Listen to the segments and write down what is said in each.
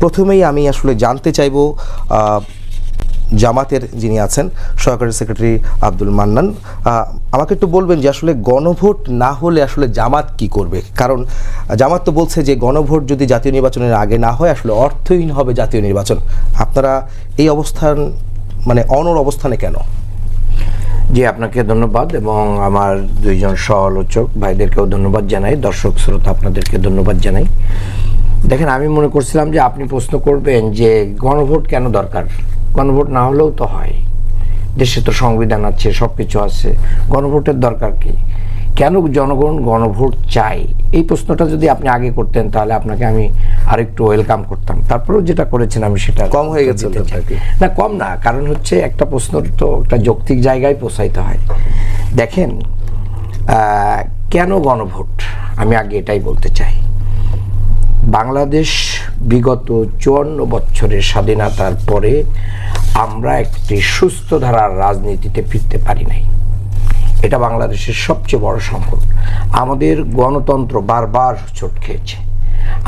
প্রথমেই আমি আসলে জানতে চাইব জামাতের যিনি আছেন, সহকারী সেক্রেটারি আব্দুল মান্নান আমাকে একটু বলবেন যে আসলে গণভোট না হলে আসলে জামাত কি করবে? কারণ জামাত তো বলছে যে গণভোট যদি জাতীয় নির্বাচনের আগে না হয়, আসলে অর্থহীন হবে জাতীয় নির্বাচন। আপনারা এই অবস্থান মানে অনর অবস্থানে কেন? জি, আপনাকে ধন্যবাদ এবং আমার দুইজন সহ-আলোচক ভাইদেরকেও ধন্যবাদ জানাই, দর্শক শ্রোতা আপনাদেরকে ধন্যবাদ জানাই। দেখেন, আমি মনে করছিলাম যে আপনি প্রশ্ন করবেন যে গণভোট কেন দরকার? গণভোট না হলেও তো হয়। দেশে তো সংবিধান আছে সব কিছু আছে। গণভোটের দরকার কি? কেন জনগণ গণভোট চাই এই প্রশ্নটা যদি আপনি আগে করতেন তাহলে আপনাকে আমি আরেকটু ওয়েলকাম করতাম। তারপরেও যেটা করেছেন আমি সেটা কম হয়ে গেছে? না কম না কারণ হচ্ছে একটা প্রশ্ন তো একটা যৌক্তিক জায়গায় পৌঁছাইতে হয়। দেখেন কেন গণভোট? আমি আগে এটাই বলতে চাই। বাংলাদেশ বিগত চুয়ান্ন বছরের স্বাধীনতার পরে আমরা একটি সুস্থ ধারার রাজনীতিতে ফিরতে পারি নাই। এটা বাংলাদেশের সবচেয়ে বড় সংকট আমাদের গণতন্ত্র বারবার চোট খেয়েছে।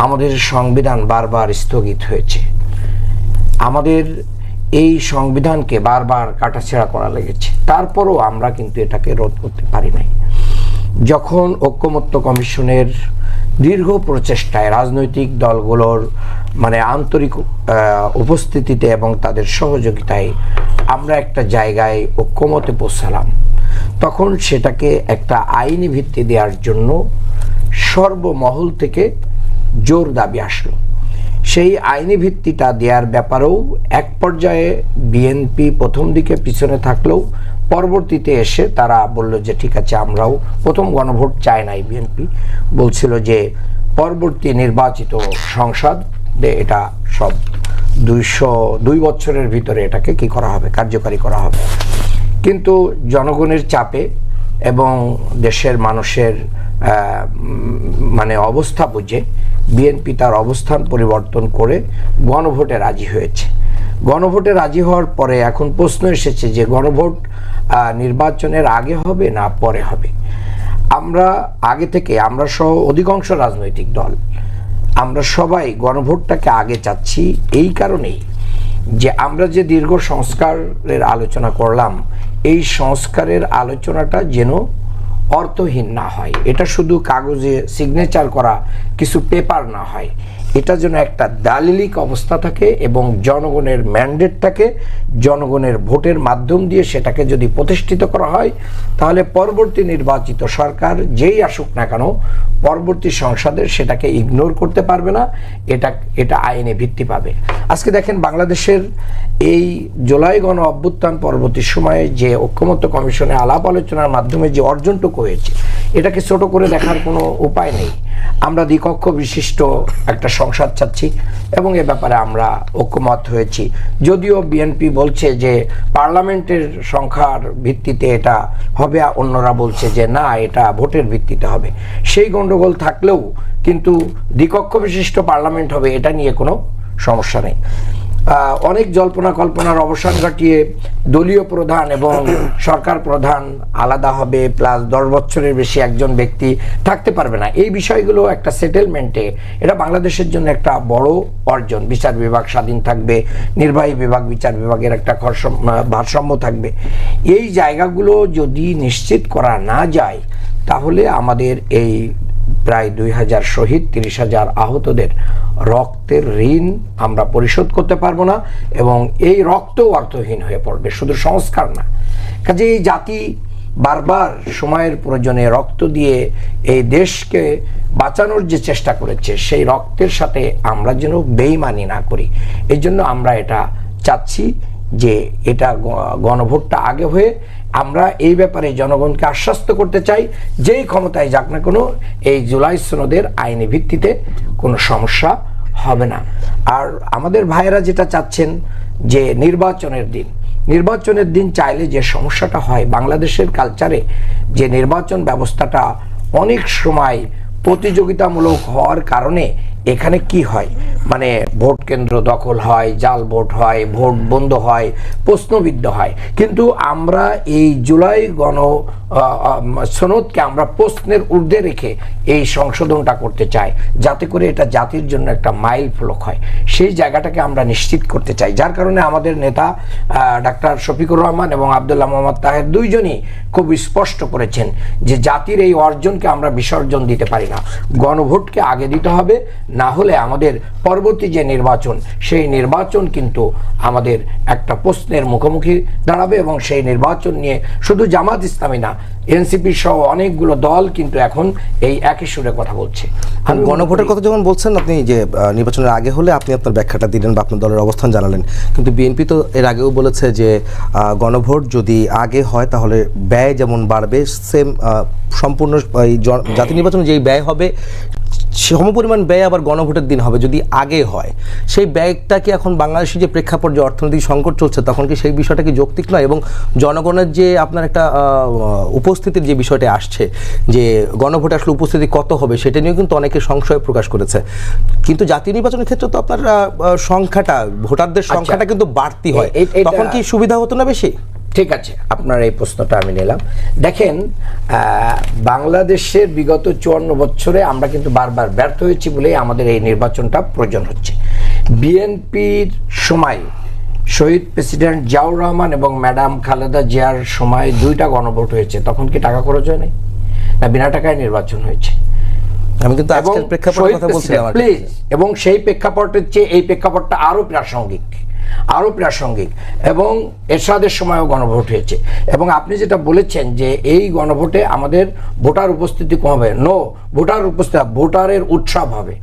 আমাদের সংবিধান বারবার স্থগিত হয়েছে। আমাদের এই সংবিধানকে বারবার কাটাছেড়া করা লেগেছে। তারপরও আমরা কিন্তু এটাকে রোধ করতে পারি নাই। যখন ঐক্যমত্য কমিশনের দীর্ঘ প্রচেষ্টায় রাজনৈতিক দলগুলোর মানে আন্তরিক উপস্থিতিতে এবং তাদের সহযোগিতায় আমরা একটা জায়গায় ঐক্যমতে পৌঁছালাম। তখন সেটাকে একটা আইনি ভিত্তি দেওয়ার জন্য সর্বমহল থেকে জোর দাবি আসলো। সেই আইনি ভিত্তিটা দেওয়ার ব্যাপারেও এক পর্যায়ে বিএনপি প্রথম দিকে পিছনে থাকলেও পরবর্তীতে এসে তারা বলল যে, ঠিক আছে, আমরাও প্রথম গণভোট চায় নাই। বিএনপি বলছিল যে, পরবর্তী নির্বাচিত সংসদ এটা সব দুইশো দুই বছরের ভিতরে এটাকে কি করা হবে, কার্যকারী করা হবে? কিন্তু জনগণের চাপে এবং দেশের মানুষের মানে অবস্থা বুঝে বিএনপি তার অবস্থান পরিবর্তন করে গণভোটে রাজি হয়েছে। গণভোটে রাজি হওয়ার পরে এখন প্রশ্ন এসেছে যে গণভোট নির্বাচনের আগে হবে না পরে হবে? আমরা আগে থেকে, আমরা সহ অধিকাংশ রাজনৈতিক দল, আমরা সবাই গণভোটটাকে আগে চাচ্ছি এই কারণেই যে আমরা যে দীর্ঘ সংস্কারের আলোচনা করলাম এই সংস্কারের আলোচনাটা যেন অর্থহীন না হয়। এটা শুধু কাগজে সিগনেচার করা কিছু পেপার না হয়। এটা যেন একটা দালিলিক অবস্থা থাকে এবং জনগণের ম্যান্ডেট থাকে, জনগণের ভোটের মাধ্যম দিয়ে সেটাকে যদি প্রতিষ্ঠিত করা হয়, তাহলে পরবর্তী নির্বাচিত সরকার যেই আসুক না কেন, পরবর্তী সংসদের সেটাকে ইগনোর করতে পারবে না, এটা এটা আইনে ভিত্তি পাবে। আজকে দেখেন বাংলাদেশের এই জুলাই গণ অভ্যুত্থান পরবর্তী সময়ে যে ঐক্যমত্য কমিশনে আলাপ আলোচনার মাধ্যমে যে অর্জনটুকু হয়েছে, এটাকে ছোট করে দেখার কোনো উপায় নেই। আমরা দ্বিকক্ষ বিশিষ্ট একটা সংসদ চাচ্ছি এবং এ ব্যাপারে আমরা ঐক্যমত হয়েছি। যদিও বিএনপি বলছে যে পার্লামেন্টের সংখ্যার ভিত্তিতে এটা হবে অন্যরা বলছে যে না, এটা ভোটের ভিত্তিতে হবে। সেই গণ্ডগোল থাকলেও কিন্তু দ্বিকক্ষ বিশিষ্ট পার্লামেন্ট হবে, এটা নিয়ে কোনো সমস্যা নেই। অনেক জল্পনা কল্পনার অবসান ঘটিয়ে দলীয় প্রধান এবং সরকার প্রধান আলাদা হবে প্লাস দশ বছরের বেশি একজন ব্যক্তি থাকতে পারবে না। এই বিষয়গুলো একটা সেটেলমেন্টে এটা বাংলাদেশের জন্য একটা বড় অর্জন। বিচার বিভাগ স্বাধীন থাকবে নির্বাহী বিভাগ বিচার বিভাগের একটা ভারসাম্য থাকবে। এই জায়গাগুলো যদি নিশ্চিত করা না যায় তাহলে আমাদের এই প্রায় দুই হাজার শহীদ, তিরিশ হাজার আহতদের রক্তের ঋণ আমরা পরিশোধ করতে পারব না এবং এই রক্ত অর্থহীন হয়ে পড়বে, শুধু সংস্কার না। কাজে এই জাতি বারবার সময়ের প্রয়োজনে রক্ত দিয়ে এই দেশকে বাঁচানোর যে চেষ্টা করেছে, সেই রক্তের সাথে আমরা যেন বেইমানি না করি। এই জন্য আমরা এটা চাচ্ছি যে এটা গণভোটটা আগে হয়ে আমরা এই ব্যাপারে জনগণকে আশ্বস্ত করতে চাই, যেই ক্ষমতায় যাক না কোনো, এই জুলাই সনদের আইনি ভিত্তিতে কোনো সমস্যা হবে না। আর আমাদের ভাইয়েরা যেটা চাচ্ছেন যে নির্বাচনের দিন নির্বাচনের দিন চাইলে যে সমস্যাটা হয়, বাংলাদেশের কালচারে যে নির্বাচন ব্যবস্থাটা অনেক সময় প্রতিযোগিতামূলক হওয়ার কারণে এখানে কি হয়? মানে ভোট কেন্দ্র দখল হয়, জাল ভোট হয়, ভোট বন্ধ হয়, প্রশ্নবিদ্ধ হয়। কিন্তু আমরা এই জুলাই গণ সনদকে আমরা প্রশ্নের ঊর্ধ্বে রেখে এই সংশোধনটা করতে চাই। যাতে করে এটা জাতির জন্য একটা মাইল ফলক হয়। সেই জায়গাটাকে আমরা নিশ্চিত করতে চাই। যার কারণে আমাদের নেতা ডাক্তার শফিকুর রহমান এবং আবদুল্লাহ মোহাম্মদ তাহের দুইজনই খুব স্পষ্ট করেছেন যে জাতির এই অর্জনকে আমরা বিসর্জন দিতে পারি না। গণভোটকে আগে দিতে হবে না হলে আমাদের পরবর্তী যে নির্বাচন সেই নির্বাচন কিন্তু আমাদের একটা প্রশ্নের মুখোমুখি দাঁড়াবে এবং সেই নির্বাচন নিয়ে শুধু জামাত ইসলামী না এনসিপি সহ অনেকগুলো দল কিন্তু এখন এই একই সুরে কথা বলছে। আমি মনে গণভোটের কথা যখন বলছেন আপনি যে নির্বাচনের আগে হলে আপনি আপনার ব্যাখ্যাটা দিলেন বা আপনার দলের অবস্থান জানালেন কিন্তু বিএনপি তো এর আগেও বলেছে যে গণভোট যদি আগে হয় তাহলে ব্যয় যেমন বাড়বে সেম সম্পূর্ণ এই জাতীয় নির্বাচনে যেই ব্যয় হবে সমপরিমাণ ব্যয় আবার গণভোটের দিন হবে যদি আগে হয়। সেই ব্যয়টা কি এখন বাংলাদেশের যে প্রেক্ষাপট যে অর্থনৈতিক সংকট চলছে তখন কি সেই বিষয়টা কি যৌক্তিক নয়? এবং জনগণের যে আপনার একটা উপস্থিতির যে বিষয়টা আসছে যে গণভোটে আসলে উপস্থিতি কত হবে সেটা নিয়েও কিন্তু অনেকে সংশয় প্রকাশ করেছে। কিন্তু জাতীয় নির্বাচনের ক্ষেত্রে তো আপনার সংখ্যাটা ভোটারদের সংখ্যাটা কিন্তু বাড়তি হয়। তখন কি সুবিধা হতো না বেশি? ঠিক আছে আপনার এই প্রশ্নটা আমি নিলাম। দেখেন বাংলাদেশের বিগত চুয়ান্ন বছরে আমরা কিন্তু বারবার ব্যর্থ হয়েছি বলেই আমাদের এই নির্বাচনটা প্রয়োজন হচ্ছে। বিএনপির সময় শহীদ প্রেসিডেন্ট জিয়াউর রহমান এবং ম্যাডাম খালেদা জিয়ার সময় দুইটা গণভোট হয়েছে। তখন কি টাকা খরচ হয় নাই না বিনা টাকায় নির্বাচন হয়েছে। আমি কিন্তু আজকের প্রেক্ষাপটের কথা বলছিলাম প্লিজ এবং সেই প্রেক্ষাপটের চেয়ে এই প্রেক্ষাপটটা আরও প্রাসঙ্গিক। আরও প্রাসঙ্গিক এবং এরশাদের সময়ও গণভোট হয়েছে। এবং আপনি যেটা বলেছেন যে এই গণভোটে আমাদের ভোটার উপস্থিতি কমবে নো ভোটার উপস্থিতি, ভোটারের উৎসব হবে।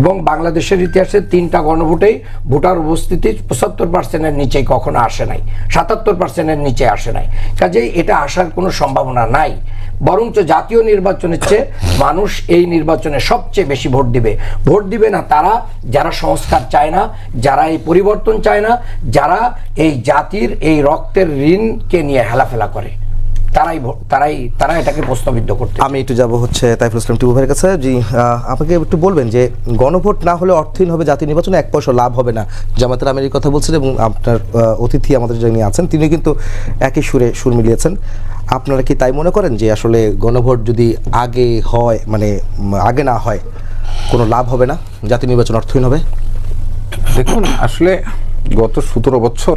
এবং বাংলাদেশের ইতিহাসে তিনটা গণভোটেই ভোটার উপস্থিতি পঁচাত্তর পার্সেন্টের নিচে কখনো আসে নাই, সাতাত্তর পার্সেন্টের নিচে আসে নাই। কাজেই এটা আসার কোনো সম্ভাবনা নাই। বরঞ্চ জাতীয় নির্বাচনের চেয়ে মানুষ এই নির্বাচনে সবচেয়ে বেশি ভোট দিবে। ভোট দিবে না তারা, যারা সংস্কার চায় না, যারা এই পরিবর্তন চায় না, যারা এই জাতির, এই রক্তের ঋণকে নিয়ে হেলাফেলা করে। তারাই তারাই তারা এটাকে প্রশ্নবিদ্ধ করতে আমি একটু যাব হচ্ছে তাইফুল ইসলাম টিপু ভাইয়ের কাছে। জি আমাকে একটু বলবেন যে গণভোট না হলে অর্থহীন হবে জাতীয় নির্বাচনে এক পয়সা লাভ হবে না। জামাতের আমির কথা বলছেন এবং আপনার অতিথি আমাদের যিনি আছেন তিনি কিন্তু একই সুরে সুর মিলিয়েছেন। আপনারা কি তাই মনে করেন যে আসলে গণভোট যদি আগে হয় মানে আগে না হয় কোনো লাভ হবে না? জাতীয় নির্বাচন অর্থহীন হবে? দেখুন আসলে গত সতেরো বছর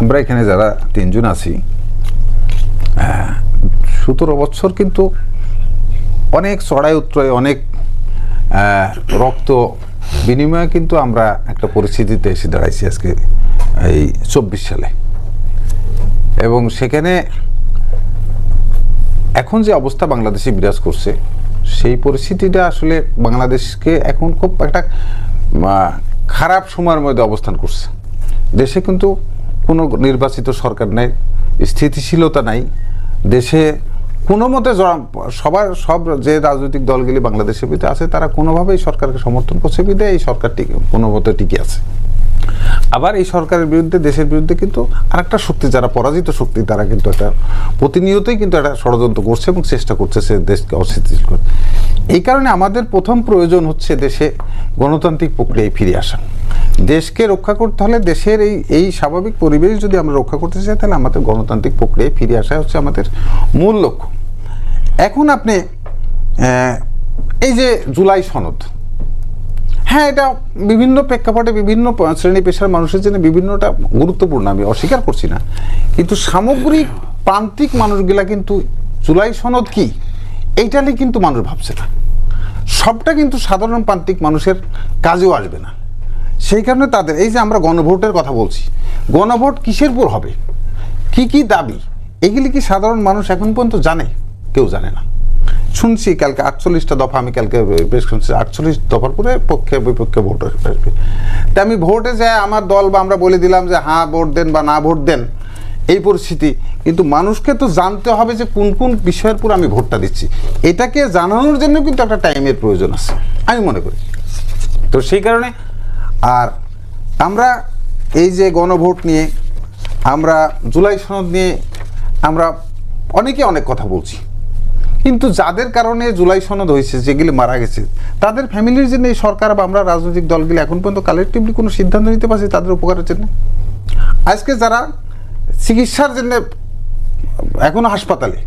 আমরা এখানে যারা তিনজন আছি সতেরো বছর কিন্তু অনেক চড়াই উত্তরায় অনেক রক্ত বিনিময়ে কিন্তু আমরা একটা পরিস্থিতিতে এসে দাঁড়াইছি আজকে এই চব্বিশ সালে। এবং সেখানে এখন যে অবস্থা বাংলাদেশে বিরাজ করছে, সেই পরিস্থিতিটা আসলে বাংলাদেশকে এখন খুব একটা খারাপ সময়ের মধ্যে অবস্থান করছে। দেশে কিন্তু কোনো নির্বাচিত সরকার নেই, স্থিতিশীলতা নাই। দেশে কোনো মতে সবার, সব যে রাজনৈতিক দলগুলি বাংলাদেশের ভিতরে আছে, তারা কোনোভাবেই সরকারকে সমর্থন করছে বিধে এই সরকারটি কোনো মতে টিকে আছে। আবার এই সরকারের বিরুদ্ধে, দেশের বিরুদ্ধে কিন্তু আরেকটা শক্তি, যারা পরাজিত শক্তি, তারা কিন্তু একটা প্রতিনিয়তই কিন্তু একটা ষড়যন্ত্র করছে এবং চেষ্টা করছে সে দেশকে অস্থিতিশীল করতে। এই কারণে আমাদের প্রথম প্রয়োজন হচ্ছে দেশে গণতান্ত্রিক প্রক্রিয়ায় ফিরে আসা। দেশকে রক্ষা করতে হলে দেশের এই এই স্বাভাবিক পরিবেশ যদি আমরা রক্ষা করতে চাই, তাহলে আমাদের গণতান্ত্রিক প্রক্রিয়ায় ফিরে আসা হচ্ছে আমাদের মূল লক্ষ্য। এখন আপনি এই যে জুলাই সনদ হ্যাঁ এটা বিভিন্ন প্রেক্ষাপটে বিভিন্ন শ্রেণি পেশার মানুষের জন্য বিভিন্নটা গুরুত্বপূর্ণ, আমি অস্বীকার করছি না। কিন্তু সামগ্রিক প্রান্তিক মানুষগুলা কিন্তু জুলাই সনদ কি, এইটা নিয়ে কিন্তু মানুষ ভাবছে না। সবটা কিন্তু সাধারণ প্রান্তিক মানুষের কাজেও আসবে না। সেই কারণে তাদের, এই যে আমরা গণভোটের কথা বলছি, গণভোট কিসের উপর হবে? কি কি দাবি? এগুলি কি সাধারণ মানুষ এখন পর্যন্ত জানে? কেউ জানে না। শুনছি কালকে আটচল্লিশটা দফা আমি কালকে বেশ শুনছি, আটচল্লিশ দফার পরে পক্ষে, বিপক্ষে ভোট আসবে তা আমি ভোটে যাই আমার দল বা আমরা বলে দিলাম যে হ্যাঁ ভোট দেন বা না ভোট দেন, এই পরিস্থিতি। কিন্তু মানুষকে তো জানতে হবে যে কোন কোন বিষয়ের উপর আমি ভোটটা দিচ্ছি। এটাকে জানানোর জন্য কিন্তু একটা টাইমের প্রয়োজন আছে, আমি মনে করি। তো সেই কারণে, আর আমরা এই যে গণভোট নিয়ে, আমরা জুলাই সনদ নিয়ে, আমরা অনেকে অনেক কথা বলছি। কিন্তু যাদের কারণে জুলাই সনদ হয়েছে, যেগুলি মারা গেছে, তাদের ফ্যামিলির জন্য এই সরকার বা আমরা রাজনৈতিক দলগুলি এখন পর্যন্ত কালেকটিভলি কোনো সিদ্ধান্ত নিতে পারছি, তাদের উপকারের জন্য? আজকে যারা চিকিৎসার জন্য এখনও হাসপাতালে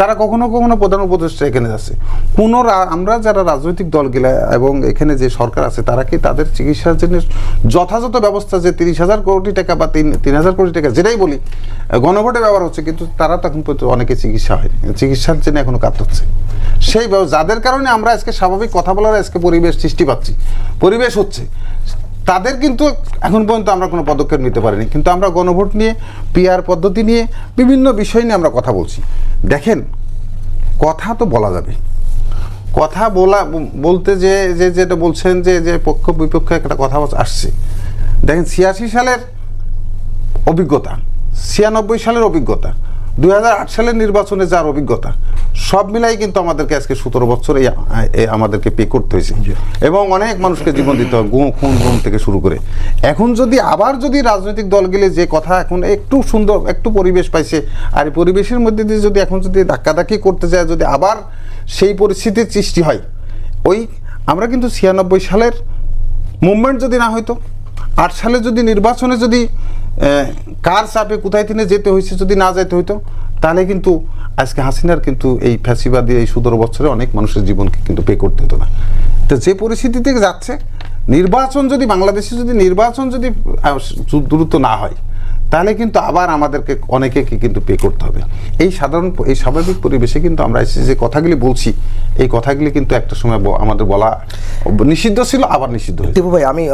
তারা কখনো কখনো প্রধান উপদেষ্টা এখানে আছে। কোনো আমরা যারা রাজনৈতিক দলগুলা এবং এখানে যে সরকার আছে, তারা কি তাদের চিকিৎসার জন্য যথাযথ ব্যবস্থা যে তিরিশ হাজার কোটি টাকা বা তিন তিন হাজার কোটি টাকা, যেটাই বলি গণভোটে ব্যবহার হচ্ছে, কিন্তু তারা তখন অনেকে চিকিৎসা হয়নি। চিকিৎসার জন্য এখনও কাতরাচ্ছে সেই যাদের কারণে আমরা আজকে স্বাভাবিক কথা বলার আজকে পরিবেশ সৃষ্টি পাচ্ছি। পরিবেশ হচ্ছে। তাদের কিন্তু এখন পর্যন্ত আমরা কোনো পদক্ষেপ নিতে পারিনি। কিন্তু আমরা গণভোট নিয়ে পিআর পদ্ধতি নিয়ে বিভিন্ন বিষয় নিয়ে আমরা কথা বলছি। দেখেন, কথা তো বলা যাবে। কথা বলা, বলতে যে যে, যেটা বলছেন যে যে পক্ষ, বিপক্ষে একটা কথা আসছে। দেখেন, ছিয়াশি সালের অভিজ্ঞতা, ছিয়ানব্বই সালের অভিজ্ঞতা দুই হাজার আট সালের নির্বাচনে যার অভিজ্ঞতা সব মিলাই কিন্তু আমাদেরকে আজকে সতেরো বছর এই আমাদেরকে পে করতে হয়েছে। এবং অনেক মানুষকে জীবন দিতে হয় গুঁ খুন গুম থেকে শুরু করে। এখন যদি আবার যদি রাজনৈতিক দল গেলে যে কথা এখন একটু সুন্দর একটু পরিবেশ পাইছে আর এই পরিবেশের মধ্যে দিয়ে যদি এখন যদি ধাক্কাধাক্কি করতে যায় যদি আবার সেই পরিস্থিতির সৃষ্টি হয় ওই আমরা কিন্তু ছিয়ানব্বই সালের মুভমেন্ট যদি না হইতো আট সালে যদি নির্বাচনে যদি কার চাপে কোথায় তিনি যেতে হয়েছে যদি না যেতে হইতো? তাহলে কিন্তু আজকে হাসিনার কিন্তু এই ফ্যাসিবাদী, এই সতেরো বছরে অনেক মানুষের জীবনকে কিন্তু পে করতে হতো না। তো যে পরিস্থিতিতে যাচ্ছে, নির্বাচন যদি, বাংলাদেশে যদি নির্বাচন যদি দ্রুত না হয় তাহলে কিন্তু আবার আমাদেরকে অনেকে কিন্তু পে করতে হবে। এই সাধারণ এই স্বাভাবিক পরিবেশে কিন্তু আমরা এসে যে কথাগুলি বলছি এই কথাগুলি কিন্তু একটা সময় আমাদের বলা নিষিদ্ধ ছিল আবার নিষিদ্ধ হয়েছে। ভাই আমি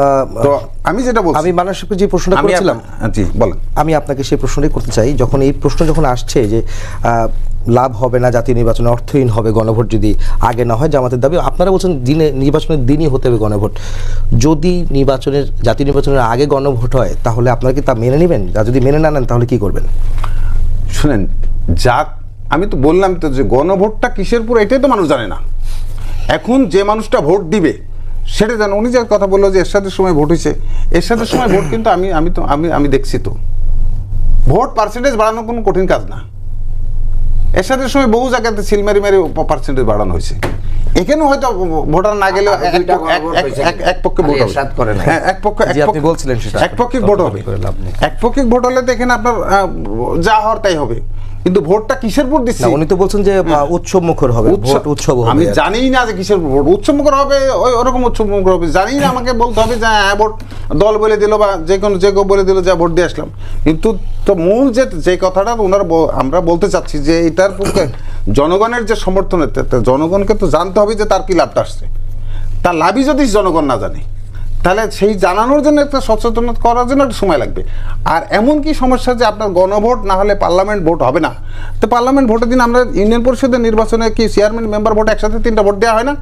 তো আমি যেটা বলছি আমি মানুষকে যে প্রশ্নটা করেছিলাম জি বলেন। আমি আপনাকে সেই প্রশ্নটাই করতে চাই। যখন এই প্রশ্ন যখন আসছে যে লাভ হবে না, জাতীয় নির্বাচনে অর্থহীন হবে গণভোট যদি আগে না হয় জামাতের দাবি। আপনারা বলছেন দিনে, নির্বাচনের দিনই হতে হবে গণভোট। যদি নির্বাচনের, জাতীয় নির্বাচনের আগে গণভোট হয়, তাহলে আপনারা কি তা মেনে নেবেন? যদি মেনে না নেন, তাহলে কি করবেন? শুনেন, যা, আমি তো বললাম তো যে গণভোটটা কিসের পুরো এটাই তো মানুষ জানে না। এখন যে মানুষটা ভোট দিবে, সেটা জানো উনি যে কথা বলল যে এরশাদের সময় ভোট হয়েছে, এরশাদের সময় ভোট কিন্তু আমি আমি তো, আমি আমি দেখছি তো। ভোট পার্সেন্টেজ বাড়ানো কোনো কঠিন কাজ না। এরশাদের সময় বহু জায়গাতে সিলমারি মারি পার্সেন্টেজ বাড়ানো হয়েছে। এখানেও হয়তো ভোটার না এক- পক্ষে ভোট হবে। করে নাই। হ্যাঁ এক পক্ষে আপনি বলছিলেন সেটা। একপক্ষিক ভোট হবে। হলে তো এখানে আপনার যা হওয়ার তাই হবে। কিন্তু ভোটটা কিসের দিচ্ছে? উনি তো বলছেন যে উৎসব মুখর হবে ভোট উৎসব হবে আমি জানি না যে কিসের ভোট। উৎসব মুখর হবে ওই ওরকম উৎসব মুখর হবে। জানি না আমাকে বলতে হবে যে হ্যাঁ ভোট দল বলে দিল বা যে কোনো যে কেউ বলে দিল যে ভোট দিয়ে আসলাম। কিন্তু তো মূল যে যে কথাটা ওনার আমরা বলতে চাচ্ছি যে এটার পক্ষে জনগণের যে সমর্থন জনগণকে তো জানতে হবে যে তার কি লাভটা আসছে। তার লাভই যদি জনগণ না জানে, তাহলে সেই জানানোর জন্য একটা সচেতনতা করার জন্য একটা সময় লাগবে। আর এমন কি সমস্যা যে আপনার গণভোট না হলে পার্লামেন্ট ভোট হবে না? তো পার্লামেন্ট ভোটের দিন আমরা ইউনিয়ন পরিষদের নির্বাচনে কি চেয়ারম্যান, মেম্বার ভোট একসাথে তিনটা ভোট দেওয়া হয় না?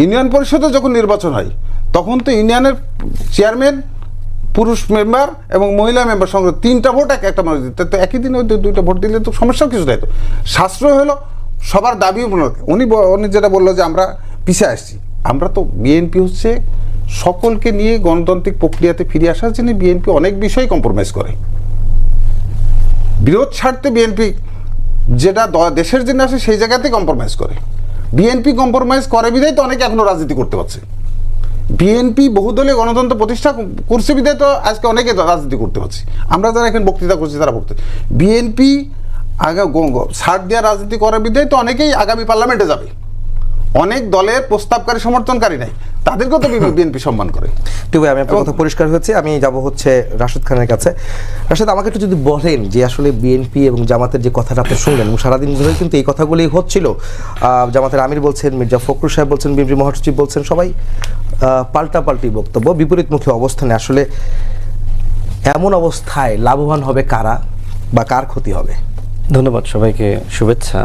ইউনিয়ন পরিষদে যখন নির্বাচন হয়, তখন তো ইউনিয়নের চেয়ারম্যান পুরুষ মেম্বার এবং মহিলা মেম্বার সঙ্গে তিনটা ভোট এক একটা মানুষ দিতে তো একই দিনে দুইটা ভোট দিলে তো সমস্যা কিছু নাই তো। সাশ্রয় হলো, সবার দাবি। উনি উনি যেটা বলল যে আমরা পিছিয়ে আসছি। আমরা তো বিএনপি হচ্ছে সকলকে নিয়ে গণতান্ত্রিক প্রক্রিয়াতে ফিরে আসার জন্য বিএনপি অনেক বিষয় কম্প্রোমাইজ করে। বিরোধ ছাড়তে বিএনপি যেটা দেশের জন্য আসে সেই জায়গাতে কম্প্রোমাইজ করে। বিএনপি কম্প্রোমাইজ করে বিধায় তো অনেকে এখনও রাজনীতি করতে পারছে। বিএনপি বহুদলীয় গণতন্ত্র প্রতিষ্ঠা করছে বিধায় তো আজকে অনেকে রাজনীতি করতে পারছি। আমরা যারা এখন বক্তৃতা করছি, তারা বক্তৃতা বিএনপি আগা ছাড় দেওয়া রাজনীতি করার বিধায় তো অনেকেই আগামী পার্লামেন্টে যাবে। অনেক দলের প্রস্তাবকারী সমর্থনকারী নাই। তাদেরকেও তো বিএনপি সম্মান করে। ঠিক আমি আপনার কথা পরিষ্কার হয়েছে। আমি যাব হচ্ছে রাশেদ খানের কাছে। রাশেদ আমাকে একটু যদি বলেন যে আসলে বিএনপি এবং জামাতের যে কথাটা আপনি শুনলেন এবং সারাদিন ধরে কিন্তু এই কথাগুলি হচ্ছিল জামাতের আমির বলছেন মির্জা ফখরুল সাহেব বলছেন বিএনপি মহাসচিব বলছেন সবাই পাল্টাপাল্টি বক্তব্য বিপরীতমুখী অবস্থানে। আসলে এমন অবস্থায় লাভবান হবে কারা বা কার ক্ষতি হবে? ধন্যবাদ সবাইকে শুভেচ্ছা।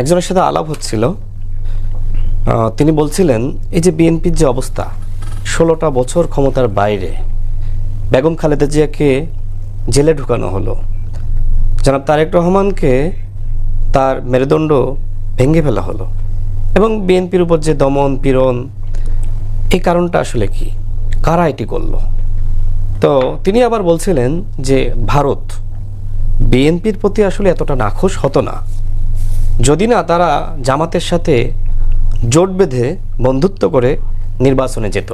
একজনের সাথে আলাপ হচ্ছিল তিনি বলছিলেন, এই যে বিএনপির যে অবস্থা, ষোলোটা বছর ক্ষমতার বাইরে, বেগম খালেদা জিয়াকে জেলে ঢুকানো হলো। জনাব তারেক রহমানকে তার মেরুদণ্ড ভেঙে ফেলা হলো এবং বিএনপির উপর যে দমন পীড়ন, এই কারণটা আসলে কি? কারা এটি করল? তো তিনি আবার বলছিলেন যে, ভারত বিএনপির প্রতি আসলে এতটা নাখোশ হতো না। যদি না তারা জামাতের সাথে জোট বেঁধে বন্ধুত্ব করে নির্বাচনে যেত।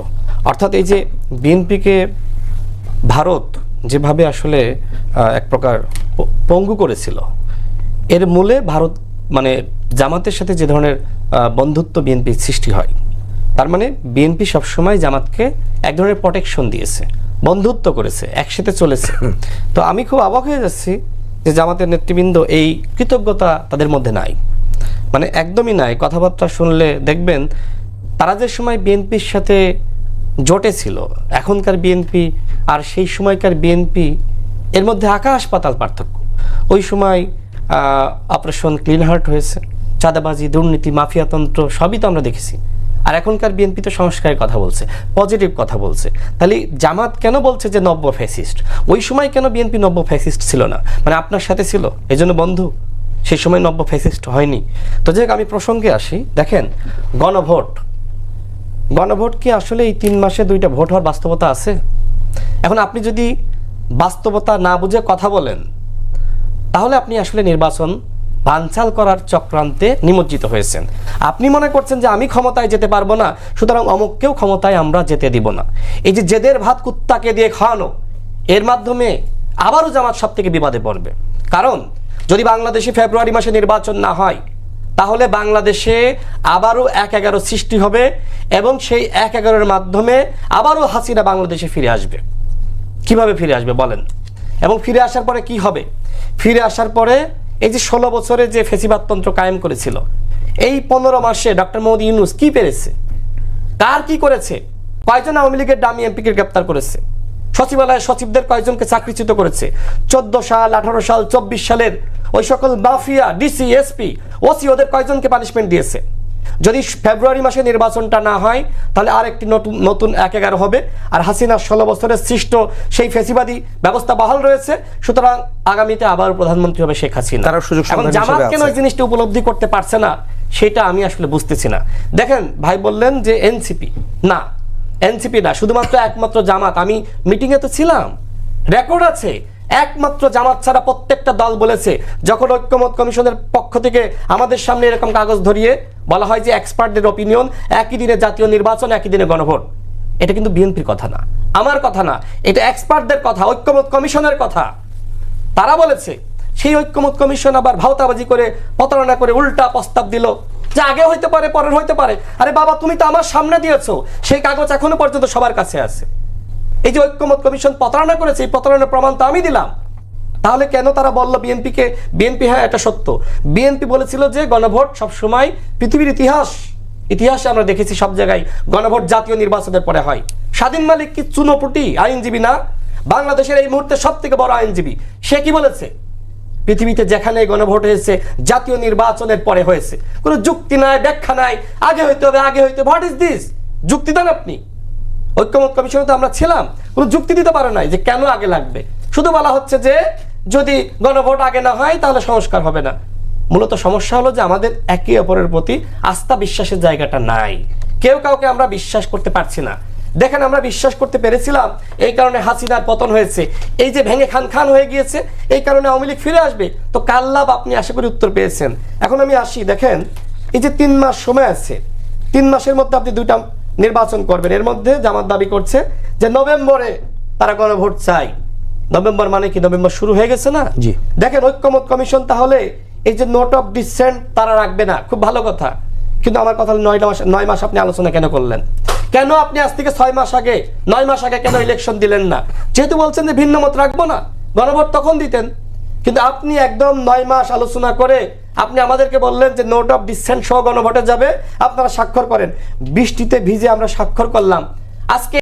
অর্থাৎ এই যে বিএনপিকে ভারত যেভাবে আসলে এক প্রকার পঙ্গু করেছিল, এর মূলে ভারত মানে জামাতের সাথে যে ধরনের বন্ধুত্ব বিএনপি সৃষ্টি হয়, তার মানে বিএনপি সবসময় জামাতকে এক ধরনের প্রোটেকশন দিয়েছে, বন্ধুত্ব করেছে, একসাথে চলেছে। তো আমি খুব অবাক হয়ে যাচ্ছি যে জামাতের নেতৃবৃন্দ এই কৃতজ্ঞতা তাদের মধ্যে নাই। মানে একদমই নাই, কথাবার্তা শুনলে দেখবেন তারা যে সময় বিএনপির সাথে জোটে ছিল, এখনকার বিএনপি আর সেই সময়কার বিএনপি এর মধ্যে আকাশ পাতাল পার্থক্য। ওই সময় অপারেশন ক্লিন হার্ট হয়েছে, চাঁদাবাজি, দুর্নীতি, মাফিয়াতন্ত্র সবই তো আমরা দেখেছি। আর এখনকার বিএনপি তো সংস্কারের কথা বলছে, পজিটিভ কথা বলছে। তাহলে জামাত কেন বলছে যে নব্য ফ্যাসিস্ট? ওই সময় কেন বিএনপি নব্য ফ্যাসিস্ট ছিল না? মানে আপনার সাথে ছিল, এজন্য বন্ধু। সেই সময় নব্য ফ্যাসিস্ট হয়নি। তো যাই আমি প্রসঙ্গে আসি। দেখেন, গণভোট। গণভোট কি আসলে এই তিন মাসে দুইটা ভোট হওয়ার বাস্তবতা আছে? এখন আপনি যদি বাস্তবতা না বুঝে কথা বলেন, তাহলে আপনি আসলে নির্বাচন বানচাল করার চক্রান্তে নিমজ্জিত হয়েছেন। আপনি মনে করছেন যে আমি ক্ষমতায় যেতে পারব না, সুতরাং অমুককেও ক্ষমতায় আমরা যেতে দিব না। এই যে জেদের ভাত কুত্তাকে দিয়ে খাওয়ানো, এর মাধ্যমে আবারও জামাত সব থেকে বিবাদে পড়বে। কারণ যদি বাংলাদেশে ফেব্রুয়ারি মাসে নির্বাচন না হয়, তাহলে বাংলাদেশে আবারও এক এগারো সৃষ্টি হবে এবং সেই এক এগারোর মাধ্যমে আবারও হাসিনা বাংলাদেশে ফিরে আসবে। কীভাবে ফিরে আসবে বলেন? এবং ফিরে আসার পরে কি হবে? ফিরে আসার পরে এই যে ষোলো বছরে যে ফেসিবাদতন্ত্র কায়েম করেছিল, এই পনেরো মাসে ডক্টর মোহাম্মদ ইউনুস কি পেরেছে? কার কি করেছে? কয়জন আওয়ামী লীগের ডামি এমপিকে গ্রেপ্তার করেছে? সচিবালয়ের সচিবদের কয়জনকে চাকরিচ্যুত করেছে? চোদ্দ সাল, আঠারো সাল, চব্বিশ সালের ওই সকল মাফিয়া ডিসি এসপি ওসি ওদের কয়জনকে পানিশমেন্ট দিয়েছে। যদি ফেব্রুয়ারি মাসে নির্বাচনটা না হয় তাহলে আরেকটি নতুন নতুন এক এগারো হবে। আর হাসিনা ষোলো বছরের সৃষ্ট সেই ফেসিবাদী ব্যবস্থা বহাল রয়েছে। সুতরাং আগামীতে আবার প্রধানমন্ত্রী হবে শেখ হাসিনা। তারাও সুযোগ জামাত কেন। এই জিনিসটা উপলব্ধি করতে পারছে না সেটা আমি আসলে বুঝতেছি না। দেখেন ভাই বললেন যে এনসিপি না এনসিপি না শুধুমাত্র একমাত্র জামাত। আমি মিটিংয়ে তো ছিলাম। রেকর্ড আছে। একমাত্র জামাত ছাড়া প্রত্যেকটা দল বলেছে, যখন ঐক্যমত কমিশনের পক্ষ থেকে আমাদের সামনে এরকম কাগজ ধরিয়ে বলা হয় যে এক্সপার্টদের অপিনিয়ন একই দিনে জাতীয় নির্বাচন, একই দিনে গণভোট। এটা কিন্তু বিএনপির কথা না, আমার কথা না, এটা এক্সপার্টদের কথা, ঐক্যমত কমিশনের কথা। তারা বলেছে, সেই ঐক্যমত কমিশন আবার ভাওতাবাজি করে, প্রতারণা করে উল্টা প্রস্তাব দিল। যে আগে হইতে পারে, পরের হইতে পারে। আরে বাবা, তুমি তো আমার সামনে দিয়েছ, সেই কাগজ এখনও পর্যন্ত সবার কাছে আছে। এই যে ঐক্যমত কমিশন প্রতারণা করেছে, এই প্রতারণার প্রমাণ তো আমি দিলাম। তাহলে কেন তারা বলল বিএনপিকে, বিএনপি হ্যাঁ এটা সত্য। বিএনপি বলেছিল যে গণভোট সবসময় পৃথিবীর ইতিহাস, ইতিহাসে আমরা দেখেছি সব জায়গায় গণভোট জাতীয় নির্বাচনের পরে হয়। স্বাধীন মালিক কি চুনোপুটি, আইনজীবী না? বাংলাদেশের এই মুহূর্তে সব থেকে বড় আইনজীবী, সে কি বলেছে? পৃথিবীতে যেখানে গণভোট হয়েছে, জাতীয় নির্বাচনের পরে হয়েছে। কোনো যুক্তি নাই, ব্যাখ্যা নাই, আগে হইতে হবে, আগে হইতে হোয়াট ইজ দিস যুক্তি দেন আপনি। ঐক্যমত কমিশনে তো আমরা ছিলাম, কোনো যুক্তি দিতে পারে নাই যে কেন আগে লাগবে। শুধু বলা হচ্ছে যে, যদি গণভোট আগে না হয়, তাহলে সংস্কার হবে না। মূলত সমস্যা হলো যে আমাদের একে অপরের প্রতি আস্থা বিশ্বাসের জায়গাটা নাই। কেউ কাউকে আমরা বিশ্বাস করতে পারছি না। দেখেন, আমরা বিশ্বাস করতে পেরেছিলাম, এই কারণে হাসিনার পতন হয়েছে। এই যে ভেঙে খান খান হয়ে গিয়েছে, এই কারণে আওয়ামী লীগ ফিরে আসবে। তো কাল লাভ আপনি? আশা করি উত্তর পেয়েছেন। এখন আমি আসি, দেখেন, এই যে তিন মাস সময় আছে, তিন মাসের মধ্যে আপনি দুইটা নির্বাচন করবেন। এর মধ্যে জামাত দাবি করছে যে নভেম্বরে তারা গণভোট চাই। নভেম্বর মানে কি? নভেম্বর শুরু হয়ে গেছে না? জি। দেখেন ঐক্যমত কমিশন তাহলে এই যে নোট অফ ডিসেন্ট তারা রাখবে না। খুব ভালো কথা। কিন্তু আমার কথা নয়টা মাস নয় মাস আপনি আলোচনা কেন করলেন? কেন আপনি আজ থেকে ছয় মাস আগে নয় মাস আগে কেন ইলেকশন দিলেন না? যেহেতু বলছেন যে ভিন্ন মত রাখব না। গণভোট তখন দিতেন। কিন্তু আপনি একদম নয় মাস আলোচনা করে আপনি আমাদেরকে বললেন যে নোট অফ ডিসেন্ট সহ গণভোটে যাবে, আপনারা স্বাক্ষর করেন। বৃষ্টিতে ভিজে আমরা স্বাক্ষর করলাম। আজকে